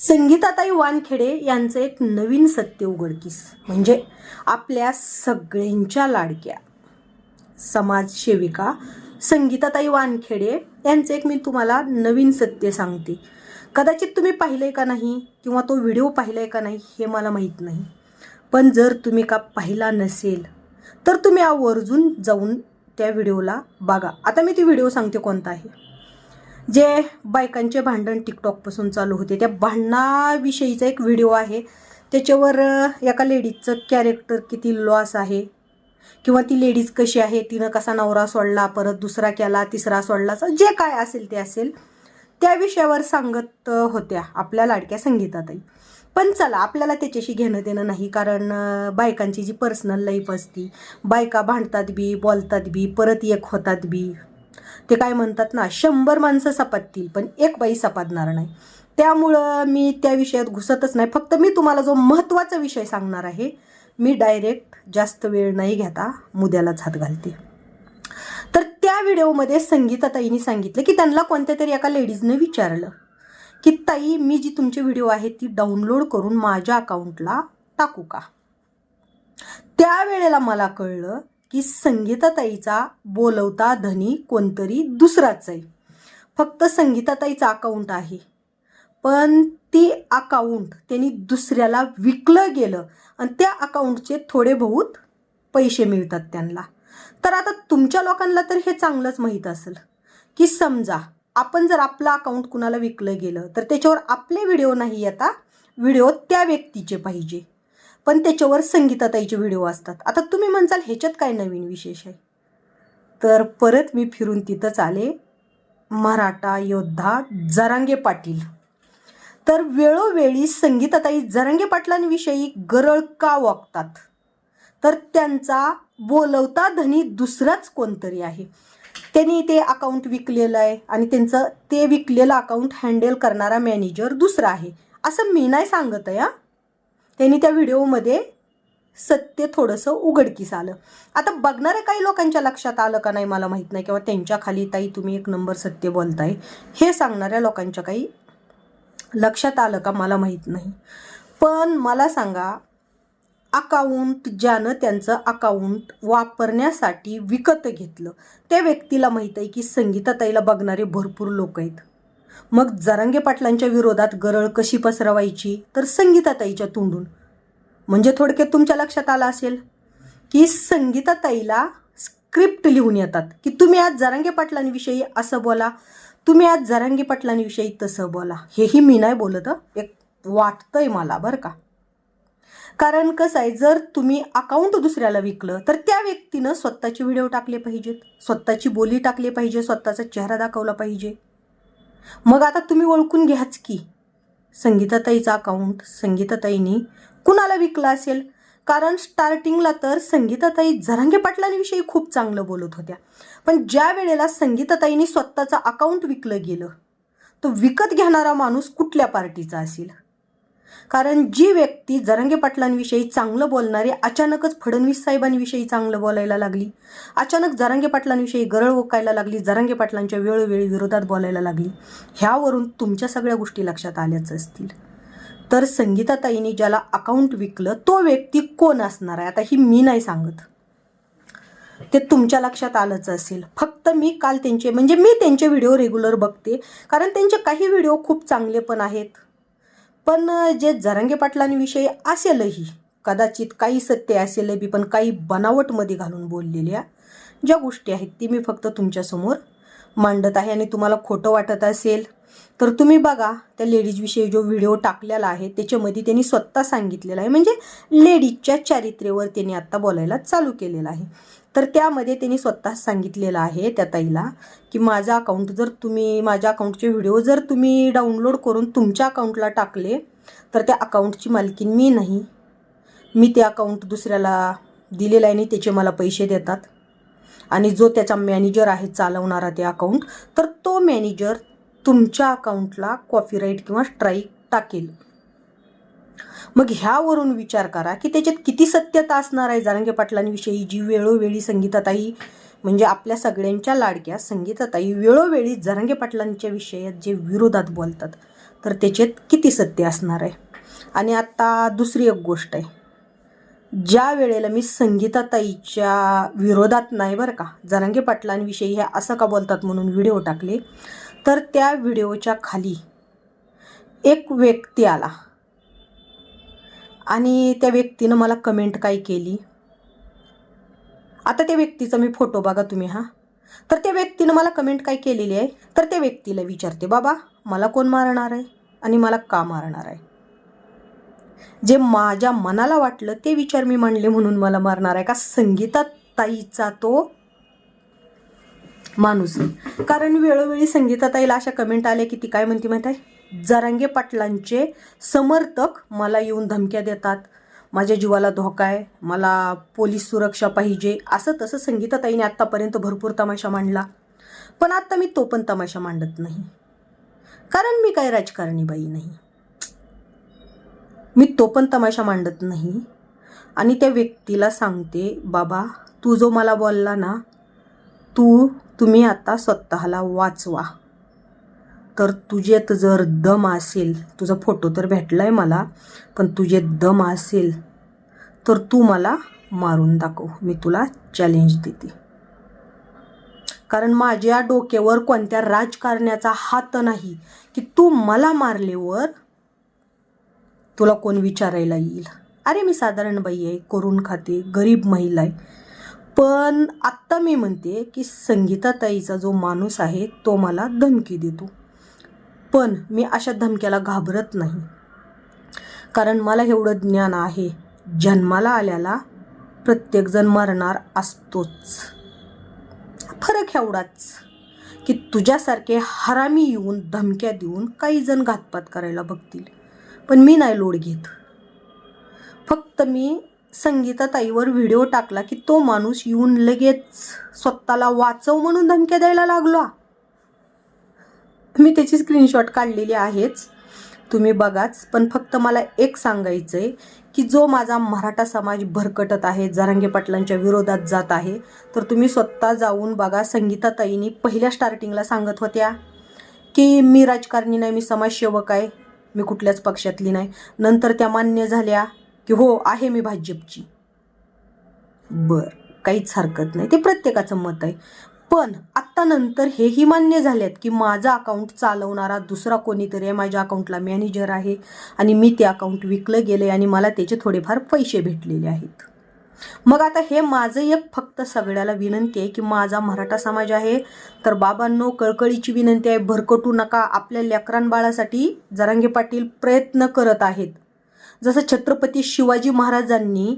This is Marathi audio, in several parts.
संगीताताई वानखेडे यांचं एक नवीन सत्य उघडकीस. म्हणजे आपल्या सगळ्यांच्या लाडक्या. समाजसेविका संगीताताई वानखेडे यांचं एक मी तुम्हाला नवीन सत्य सांगते. कदाचित तुम्ही पाहिलंय का नाही किंवा तो व्हिडिओ पाहिलाय का नाही हे मला माहीत नाही. पण जर तुम्ही का पाहिला नसेल तर तुम्ही आवर्जून जाऊन त्या व्हिडिओला बघा. आता मी ती व्हिडिओ सांगते कोणता आहे. जे बायकांचे भांडण टिकटॉकपासून चालू होते त्या भांडणाविषयीचा एक व्हिडिओ आहे. त्याच्यावर एका लेडीजचं कॅरेक्टर किती लॉस आहे किंवा ती लेडीज कशी आहे तिनं कसा नवरा सोडला परत दुसरा केला तिसरा सोडला जे काय असेल ते असेल त्या विषयावर सांगत होत्या आपल्या लाडक्या संगीताताई. पण चला आपल्याला त्याच्याशी घेणं देणं नाही कारण बायकांची जी पर्सनल लाईफ असती बायका भांडतात बी बोलतात बी परत एक होतात बी. ते काय म्हणतात ना शंभर माणसं सपाततील पण एक बाई सपादणार नाही. त्यामुळं मी त्या विषयात घुसतच नाही. फक्त मी तुम्हाला जो महत्त्वाचा विषय सांगणार आहे मी डायरेक्ट जास्त वेळ नाही घेता मुद्यालाच हात घालते. तर त्या व्हिडिओमध्ये संगीताताईंनी सांगितलं की त्यांना कोणत्या तरी एका लेडीजने विचारलं की ताई मी जी तुमची व्हिडिओ आहे ती डाउनलोड करून माझ्या अकाउंटला टाकू का? त्यावेळेला मला कळलं की संगीताताईचा बोलवता धनी कोणतरी दुसराच आहे. फक्त संगीताताईचा अकाउंट आहे. पण ती अकाउंट त्यांनी दुसऱ्याला विकलं गेलं आणि त्या अकाउंटचे थोडे बहुत पैसे मिळतात त्यांना. तर आता तुमच्या लोकांना तर हे चांगलंच माहीत असेल की समजा आपण जर आपलं अकाउंट कुणाला विकलं गेलं तर त्याच्यावर आपले व्हिडिओ नाही येता व्हिडिओ त्या व्यक्तीचे पाहिजे. पण त्याच्यावर संगीताताईचे व्हिडिओ असतात. आता तुम्ही म्हणसाल ह्याच्यात काय नवीन विशेष आहे? तर परत मी फिरून तिथंच आले. मराठा योद्धा जरांगे पाटील. तर वेळोवेळी संगीताताई जरांगे पाटलांविषयी गरळ का वागतात? तर त्यांचा बोलवता धनी दुसराच कोणतरी आहे. त्यांनी ते अकाउंट विकलेलं आहे आणि त्यांचं ते विकलेलं अकाउंट हँडल करणारा मॅनेजर दुसरा आहे. असं मी नाही सांगत आहे हां. त्यांनी त्या व्हिडिओमध्ये सत्य थोडंसं उघडकीस आलं. आता बघणाऱ्या काही लोकांच्या लक्षात आलं का नाही मला माहीत नाही किंवा त्यांच्या खाली ताई तुम्ही एक नंबर सत्य बोलताय हे सांगणाऱ्या लोकांच्या काही लक्षात आलं का मला माहीत नाही. पण मला सांगा अकाउंट ज्यानं त्यांचं अकाउंट वापरण्यासाठी विकत घेतलं त्या व्यक्तीला माहीत आहे की संगीताताईला बघणारे भरपूर लोक आहेत. मग जरांगे पाटलांच्या विरोधात गरळ कशी पसरवायची तर संगीताताईच्या तोंडून. म्हणजे थोडक्यात तुमच्या लक्षात आलं असेल की संगीताताईला स्क्रिप्ट लिहून येतात की तुम्ही आज जरांगे पाटलांविषयी असं बोला तुम्ही आज जरांगे पाटलांविषयी तसं बोला. हेही मी नाही बोलत एक वाटतंय मला बरं का. कारण कसं आहे जर तुम्ही अकाउंट दुसऱ्याला विकलं तर त्या व्यक्तीनं स्वतःचे व्हिडिओ टाकले पाहिजेत. स्वतःची बोली टाकली पाहिजे स्वतःचा चेहरा दाखवला पाहिजे. मग आता तुम्ही ओळखून घ्याच की. संगीताताईचा अकाउंट संगीताताईनी कुणाला विकला असेल? कारण स्टार्टिंगला तर संगीताताई जरांगे पाटलांविषयी खूप चांगलं बोलत होत्या. पण ज्या वेळेला संगीताताईनी स्वतःचं अकाउंट विकलं गेलं तो विकत घेणारा माणूस कुठल्या पार्टीचा असेल? कारण जी व्यक्ती जरंगे पाटलांविषयी चांगलं बोलणारी अचानकच फडणवीस साहेबांविषयी चांगलं बोलायला लागली. अचानक जरांगे पाटलांविषयी गरळ ओकायला लागली जरांगे पाटलांच्या वेळोवेळी विरोधात बोलायला लागली. ह्यावरून तुमच्या सगळ्या गोष्टी लक्षात आल्याच असतील. तर संगीताताईंनी ज्याला अकाउंट विकलं तो व्यक्ती कोण असणार आहे? आता ही मी नाही सांगत. ते तुमच्या लक्षात आलंच असेल. फक्त मी काल त्यांचे म्हणजे मी त्यांचे व्हिडिओ रेग्युलर बघते. कारण त्यांचे काही व्हिडिओ खूप चांगले पण आहेत. पण जे जरांगे पाटलांविषयी असेलही कदाचित काही सत्य असेल बी पण काही बनावटमध्ये घालून बोललेल्या ज्या गोष्टी आहेत ती मी फक्त तुमच्यासमोर मांडत आहे आणि तुम्हाला खोटं वाटत असेल तर तुम्ही बघा त्या लेडीजविषयी जो व्हिडिओ टाकलेला आहे त्याच्यामध्ये त्यांनी स्वतः सांगितलेला आहे. म्हणजे लेडीजच्या चारित्र्यावर त्यांनी आत्ता बोलायला चालू केलेलं आहे. तर त्यामध्ये त्यांनी स्वतः सांगितलेलं आहे त्या ताईला की माझा अकाउंट जर तुम्ही माझ्या अकाउंटचे व्हिडिओ जर तुम्ही डाउनलोड करून तुमच्या अकाउंटला टाकले तर त्या अकाउंटची मालकीन मी नाही. मी ते अकाउंट दुसऱ्याला दिलेलं आहे आणि त्याचे मला पैसे देतात. आणि जो त्याचा मॅनेजर आहे चालवणारा ते अकाउंट तर तो मॅनेजर तुमच्या अकाउंटला कॉपीराईट किंवा स्ट्राईक टाकेल. मग ह्यावरून विचार करा की त्याच्यात किती सत्यता असणार आहे जारंगे पाटलांविषयी जी वेळोवेळी संगीताताई म्हणजे आपल्या सगळ्यांच्या लाडक्या संगीताताई वेळोवेळी जरांगे पाटलांच्या विषयात जे विरोधात बोलतात तर त्याच्यात किती सत्य असणार आहे? आणि आता दुसरी एक गोष्ट आहे. ज्या वेळेला मी संगीताताईच्या विरोधात नाही बरं का जरांगे पाटलांविषयी हे असं का बोलतात म्हणून व्हिडिओ टाकले तर त्या व्हिडिओच्या खाली एक व्यक्ती आला. आणि त्या व्यक्तीनं मला कमेंट काही केली. आता त्या व्यक्तीचा मी फोटो बघा तुम्ही हा. तर त्या व्यक्तीनं मला कमेंट काय केलेली आहे. तर त्या व्यक्तीला विचारते बाबा मला कोण मारणार आहे आणि मला का मारणार आहे? जे माझ्या मनाला वाटलं ते विचार मी मांडले म्हणून मला मारणार आहे का? संगीता ताईचा तो माणूस. आहे कारण वेळोवेळी संगीताताईला अशा कमेंट आल्या की ती काय म्हणते माहीत आहे? जरांगे पाटलांचे समर्थक मला येऊन धमक्या देतात. माझ्या जीवाला धोका आहे. मला पोलीस सुरक्षा पाहिजे. असं तसं संगीताताईने आत्तापर्यंत भरपूर तमाशा मांडला. पण आत्ता मी तो पण तमाशा मांडत नाही. कारण मी काय राजकारणी बाई नाही. मी तो पण तमाशा मांडत नाही. आणि त्या व्यक्तीला सांगते बाबा तू जो मला बोलला ना तू तुम्ही आता स्वतःला वाचवा. तर तुझ्यात जर दम असेल तुझा फोटो तर भेटला आहे मला पण तुझे दम असेल तर तू मला मारून दाखव. मी तुला चॅलेंज देते. कारण माझ्या डोक्यावर कोणत्या राजकारण्याचा हात नाही की तू मला मारल्यावर तुला कोण विचारायला येईल? अरे मी साधारण बाई आहे करून खाते गरीब महिला आहे. पण आत्ता मी म्हणते की संगीताताईचा जो माणूस आहे तो मला धमकी देतो. पण मी अशा धमक्याला घाबरत नाही. कारण मला एवढं ज्ञान आहे जन्माला आल्याला प्रत्येकजण मरणार असतोच. फरक एवढाच की तुझ्यासारखे हरामी येऊन धमक्या देऊन काही जण घातपात करायला बघतील. पण मी नाही लोड घेत. फक्त मी संगीताताईवर व्हिडिओ टाकला की तो माणूस येऊन लगेच स्वतःला वाचव म्हणून धमक्या द्यायला लागला. मी त्याची स्क्रीनशॉट काढलेली आहेच. तुम्ही बघाच पण फक्त मला एक सांगायचं आहे की जो माझा मराठा समाज भरकटत आहे जरांगे पाटलांच्या विरोधात जात आहे तर तुम्ही स्वतः जाऊन बघा संगीताताईंनी पहिल्या स्टार्टिंगला सांगत होत्या की मी राजकारणी नाही मी समाजसेवक आहे मी कुठल्याच पक्षातली नाही. नंतर त्या मान्य झाल्या. की हो आहे मी भाजपची. बर काहीच हरकत नाही. ते प्रत्येकाचं मत आहे. पण आत्ता नंतर हेही मान्य झालेत की माझं अकाउंट चालवणारा दुसरा कोणीतरी आहे माझ्या अकाउंटला मॅनेजर आहे आणि मी ते अकाउंट विकलं गेलं आहे आणि मला त्याचे थोडेफार पैसे भेटलेले आहेत. मग आता हे माझं एक फक्त सगळ्याला विनंती आहे की माझा मराठा समाज आहे तर बाबांनो कळकळीची विनंती आहे भरकटू नका. आपल्या लेकरांबाळासाठी जरांगे पाटील प्रयत्न करत आहेत. जसं छत्रपती शिवाजी महाराजांनी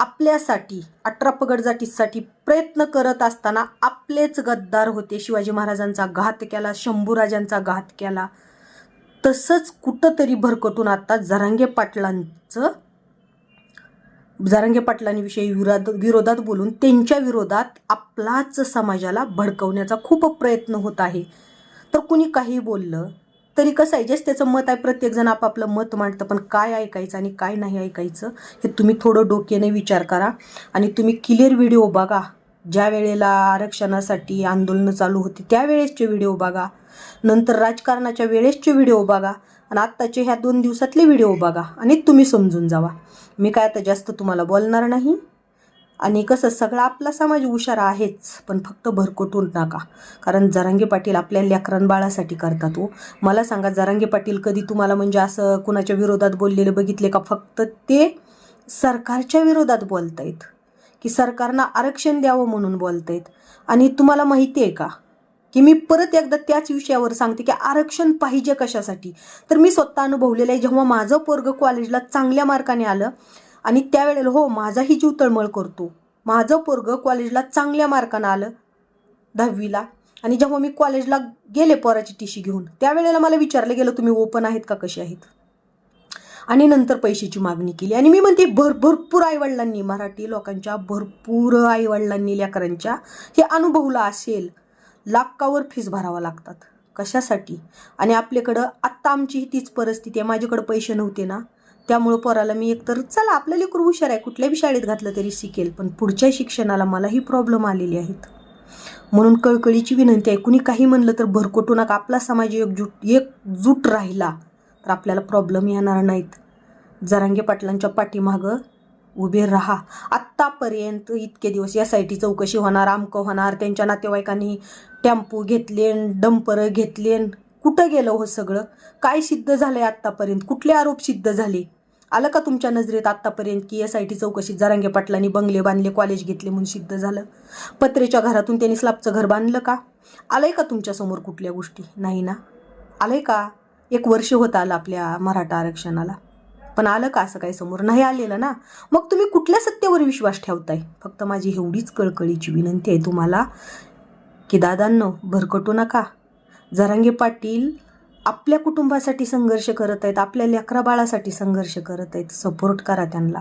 आपल्यासाठी अठरा पगड जातीसाठी प्रयत्न करत असताना आपलेच गद्दार होते. शिवाजी महाराजांचा घात केला शंभूराजांचा घात केला. तसंच कुठंतरी भरकटून आता जरांगे पाटलांचं जरांगे पाटलांविषयी विरोध विरोधात बोलून त्यांच्या विरोधात आपलाच समाजाला भडकवण्याचा खूप प्रयत्न होत आहे. तर कुणी काही बोललं तरी कसं आहे जेच त्याचं मत आहे प्रत्येकजण आपापलं मत मांडतं पण काय ऐकायचं आणि काय नाही ऐकायचं हे तुम्ही थोडं डोक्याने विचार करा. आणि तुम्ही क्लिअर व्हिडिओ बघा. ज्या वेळेला आरक्षणासाठी आंदोलनं चालू होती त्यावेळेसचे व्हिडिओ बघा. नंतर राजकारणाच्या वेळेसचे व्हिडिओ बघा. आणि आत्ताचे ह्या दोन दिवसातले व्हिडिओ बघा. आणि तुम्ही समजून जावा. मी काय आता जास्त तुम्हाला बोलणार नाही. आणि कसं सगळा आपला समाज हुशार आहेच पण फक्त भरकटून नका. कारण जरांगे पाटील आपल्या लेकरां बाळासाठी करतात हो. मला सांगा जरांगे पाटील कधी तुम्हाला म्हणजे असं कुणाच्या विरोधात बोललेले बघितले का? फक्त ते सरकारच्या विरोधात बोलतायत. की सरकारनं आरक्षण द्यावं म्हणून बोलतायत. आणि तुम्हाला माहिती आहे का? की मी परत एकदा त्याच विषयावर सांगते की आरक्षण पाहिजे कशासाठी? तर मी स्वतः अनुभवलेलं आहे जेव्हा माझं पोरग कॉलेजला चांगल्या मार्काने आलं आणि त्यावेळेला हो माझाही जीव तळमळ करतो. माझं पोरग कॉलेजला चांगल्या मार्कानं आलं दहावीला. आणि जेव्हा मी कॉलेजला गेले पोराची टीशी घेऊन त्यावेळेला मला विचारलं गेलं तुम्ही ओपन आहेत का? कसे आहेत? आणि नंतर पैशाची मागणी केली. आणि मी म्हणते भर भरपूर आईवडिलांनी मराठी लोकांच्या भरपूर आईवडिलांनी लेकरांच्या हे अनुभवला असेल. लाखावर फीस भरावा लागतात. कशासाठी? आणि आपल्याकडं आत्ता आमची तीच परिस्थिती आहे. माझ्याकडं पैसे नव्हते ना. त्यामुळं पोराला मी एकतर चला आपलं लेकरू हुशार आहे. कुठल्याही शाळेत घातलं तरी शिकेल पण पुढच्या शिक्षणाला मला ही प्रॉब्लेम आलेली आहेत. म्हणून कळकळीची विनंती आहे कुणी काही म्हणलं तर भरकटू नका. आपला समाज एकजूट एकजूट राहिला तर आपल्याला प्रॉब्लेम येणार नाहीत. जरांगे पाटलांच्या पाठीमागं उभे राहा. आत्तापर्यंत इतके दिवस एस आय टी चौकशी होणार आमकं होणार त्यांच्या नातेवाईकांनी टेम्पो घेतले डंपर घेतले कुठं गेलं हो सगळं? काय सिद्ध झालंय आत्तापर्यंत? कुठले आरोप सिद्ध झाले? आलं का तुमच्या नजरेत आत्तापर्यंत की एस आय टी चौकशीत जरांगे पाटलांनी बंगले बांधले कॉलेज घेतले म्हणून सिद्ध झालं? पत्रेच्या घरातून त्यांनी स्लाबचं घर बांधलं का? आलंय का तुमच्यासमोर कुठल्या गोष्टी? नाही ना? आलंय का? एक वर्ष होत आलं आपल्या मराठा आरक्षणाला. पण आलं का असं काही समोर? नाही आलेलं ना? मग तुम्ही कुठल्या सत्तेवर विश्वास ठेवताय? फक्त माझी एवढीच कळकळीची विनंती आहे तुम्हाला की दादांनो भरकटू नका. जरांगे पाटील आपल्या कुटुंबासाठी संघर्ष करत आहेत आपल्या लेकराबाळासाठी संघर्ष करत आहेत. सपोर्ट करा त्यांना.